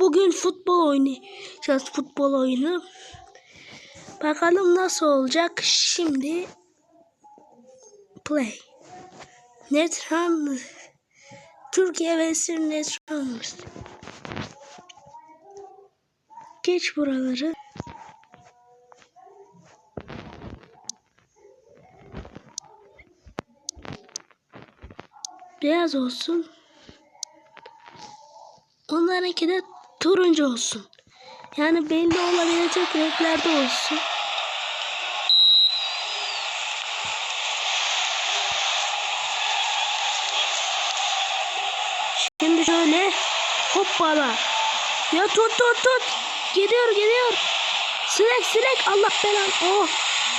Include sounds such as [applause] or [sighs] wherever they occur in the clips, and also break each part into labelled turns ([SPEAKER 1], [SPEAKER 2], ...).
[SPEAKER 1] Bugün futbol oynayacağız. Futbol oyunu. Bakalım nasıl olacak. Şimdi play. Netran Türkiye ve Netran Geç buraları. Beyaz olsun. Onlarınki de turuncu olsun. Yani belli olabilecek renklerde olsun. Şimdi şöyle hoppala. Ya tut tut tut. Gidiyor gidiyor. Silek silek Allah belan. Oh.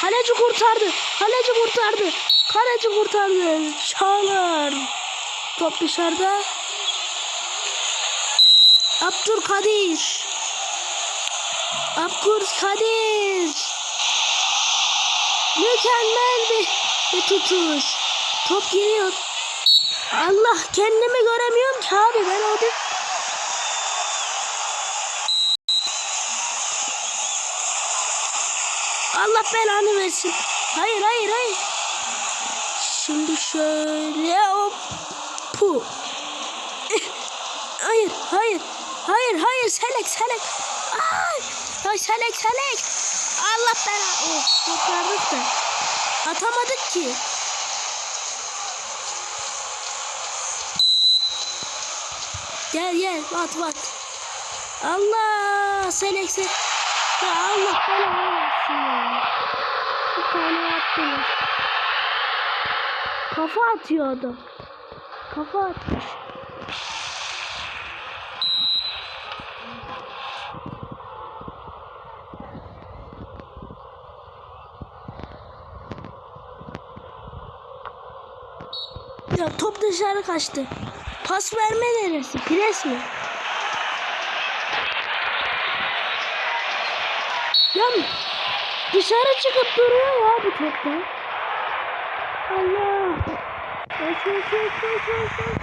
[SPEAKER 1] Kaleci kurtardı. Kaleci kurtardı. Kaleci kurtardı. Çağlar. Top dışarıda. Abdülkadir. Abdülkadir. Mükemmel bir, bir tutuş. Top geliyor. Allah kendimi göremiyorum ki abi ben orada. Allah belanı versin. Hayır hayır hayır. Şimdi şöyle hop. Pu. Hayır hayır. Hayır hayır selek selek. Ay, ay selek selek. Allah belanı. Oh, kurtardık da. Atamadık ki. Gel gel at at. Allah selek selek. Ya Allah belanı versin ya. Bir tane attınız. Kafa atıyor adam. Kafa atmış. Ya top dışarı kaçtı. Pas verme neresi? Pres mi? Ya dışarı çıkıp duruyor ya bu topta. Allah. Koş koş koş. koş.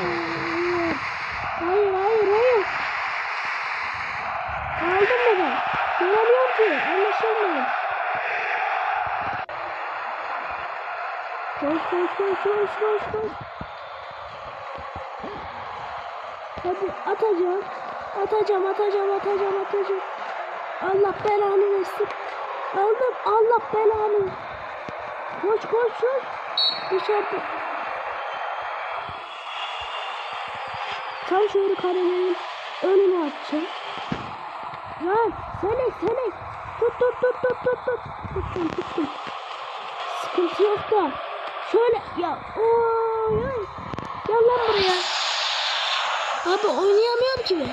[SPEAKER 1] Allah. Hayır hayır hayır. Kaldım mı ben? Göremiyorum ki. Anlaşılmıyor. Koş koş koş koş koş koş. Hadi atacağım. Atacağım atacağım atacağım atacağım. Allah belanı versin. Aldım Allah belanı. Koş koş koş. Dışarıda. Tam şöyle kalenin önüne atacağım. Lan selek selek. Tut tut tut tut tut tut. Tuttum tuttum. Sıkıntı yok da. Şöyle ya. Oy oy. Gel lan buraya. Abi oynayamıyorum ki ben.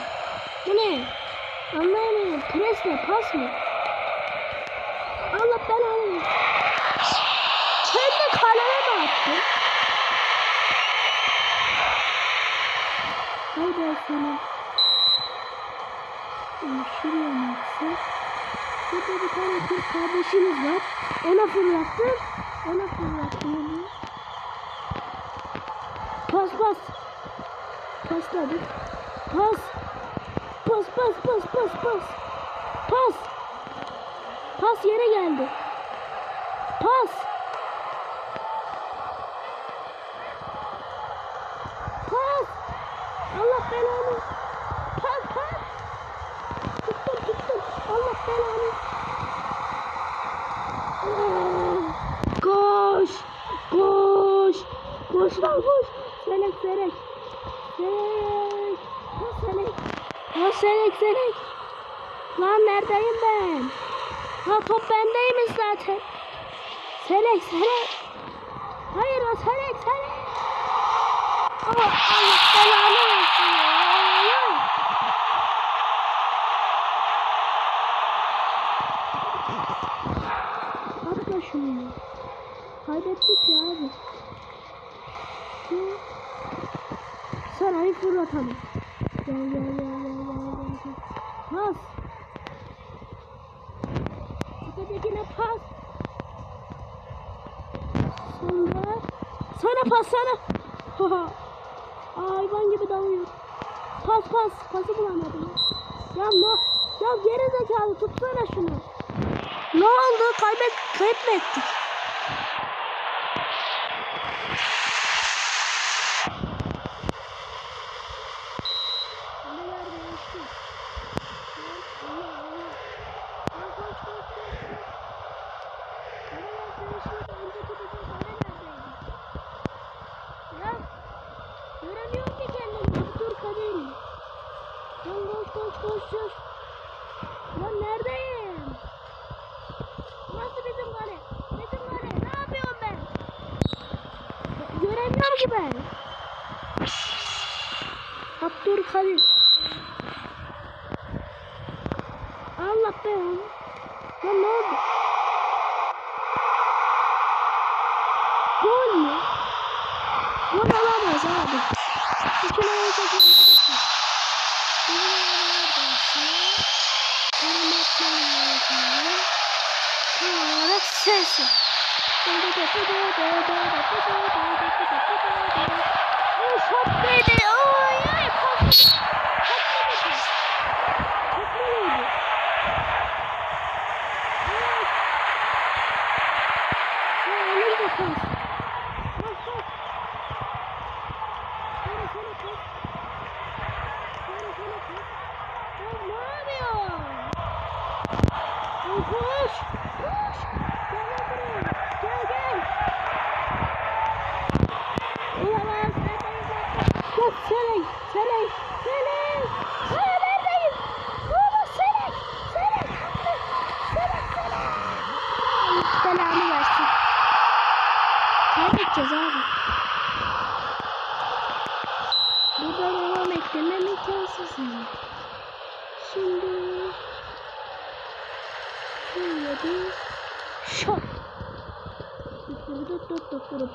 [SPEAKER 1] Bu ne? Anlayamıyorum. Pres mi? Pas mı? Allah belanı versin. Kendi kaleme mi attı? Hay ben. Şimdi Şuraya mı atsın? Burada bir tane Türk kardeşimiz var. Ona fırlattım. Ona fırlattım onu. Pas pas. Pasladık. Pas. Pas pas pas pas pas. Pas. Pas yere geldi. Pas. Pas. Allah belanı. Pas pas. Tuttum tuttum. Allah belanı. Koş. Koş. Koş lan koş. Selek selek. Selek. Koş selek. Koş selek selek. Lan neredeyim ben? Ha top bendeymiş zaten. Selek selek. Hayır o selek selek. Ama Allah belanı versin ya. Atma şunu. Kaybettik ya abi. Şu sarayı fırlatalım. Gel gel gel gel gel gel. Pas. Ötekine pas. Sonra. Sana pas sana. [laughs] Hayvan gibi dalıyor. pas pas. Pası bulamadım. Ya no. Ya geri zekalı tutsana şunu. Ne oldu? Kaybet, kayıp mı ettik? Neler değişti? Allah Allah. Ya koş koş koş koş. Neler değişti? Önceki bizim kale neredeydi? Ya göremiyorum ki kendimi. Dur kaderim. Lan koş koş koş koş. Lan neredeyim? Nasıl bizim kale? Bizim kale. Ne yapıyorum ben? Göremiyorum ki ben. Abdülkadir. Allah be. Lan ne oldu? Gol mü? Gol alamaz abi. İki numara çekilmedi ki. Bir neredeyse. Benim etmem lazım. Tam olarak sensin. O şok neydi? Oy ay pas. Şok neydi? Şok neydi? Evet. Ya önce pas. Pas pas. Sonra sonra pas. Sonra sonra pas. Ya ne yapıyor? Ay koş. Koş. Gel lan buraya. Gel gel. Olamaz. Neredeyiz lan? Yok Selek. Selek. Selek. Aa neredeyim? Oğlum Selek. Selek. Selek. Selek. Belanı versin. Kaybedeceğiz abi. Burada devam ettirmem imkansız. Şimdi şöyle bir şok.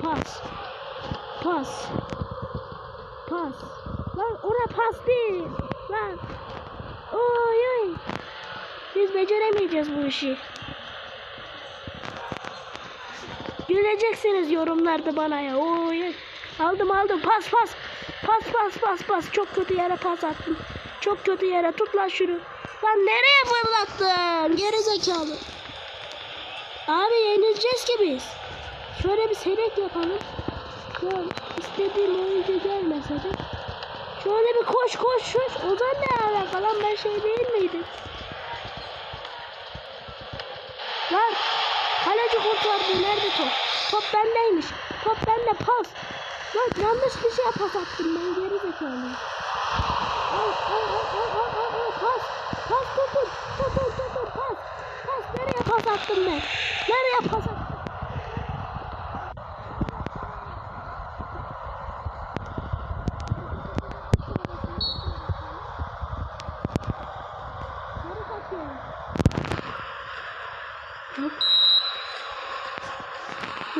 [SPEAKER 1] Pas. Pas. Pas. Lan oraya pas değil. Lan. Oy oy. Biz beceremeyeceğiz bu işi. Güleceksiniz yorumlarda bana ya. Oy oy. Aldım aldım. Pas pas. Pas pas pas pas. Çok kötü yere pas attım. Çok kötü yere. Tut lan şunu. Lan nereye fırlattın? Geri zekalı. Abi yenileceğiz ki biz. Şöyle bir selek yapalım. Şu an istediğim oyuncu gelmese de. Şöyle bir koş koş koş. Ozan ne alaka lan ben şey değil miydim? Lan kaleci kurtardı. Nerede top? Top bendeymiş. Top bende pas. Lan yanlış kişiye pas attım ben geri zekalı. Al al al al al al al pas. Pas tutun. Tutun tutun pas. Pas nereye pas attım ben? Nereye pas attım?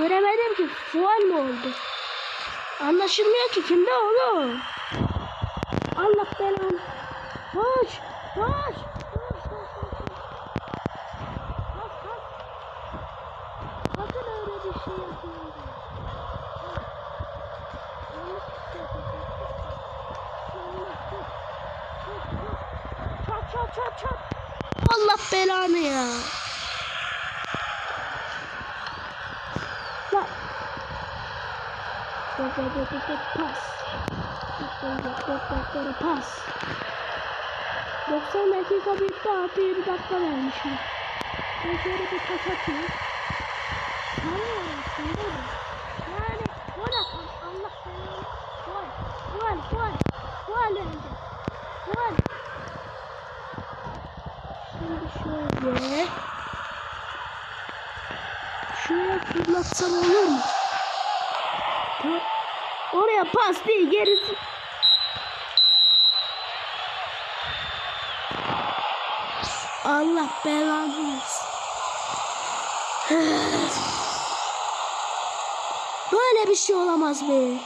[SPEAKER 1] Göremedim ki. Fual mi oldu? Anlaşılmıyor ki kimde oğlum. Allah belanı. Koş. Koş. Çat çat çat çat. Allah belanı ya. Pas. Pas. 90 dakika bitti artı 7 dakika vermişim. Ben şöyle bir pas atayım. Aslında da. Yani gol atan Allah belanı. Gol. Gol. Gol. Gol bence. Gol. Şimdi şöyle. Şuraya fırlatsam olur mu? Oraya pas değil gerisi. Allah belanı. [sighs] Böyle bir şey olamaz be.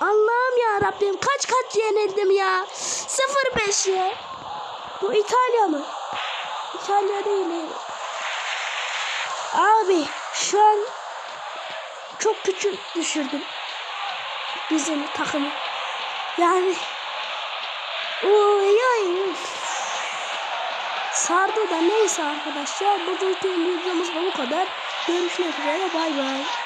[SPEAKER 1] Allah'ım ya Rabbim kaç kaç yenildim ya. 0-5 ya. Bu İtalya mı? İtalya değil. Abi şu an çok küçük düşürdüm. Bizim takımı. Yani Uyuyun. Sardı da neyse arkadaşlar. Bu videomuz da bu kadar. Görüşmek üzere. Bay bay.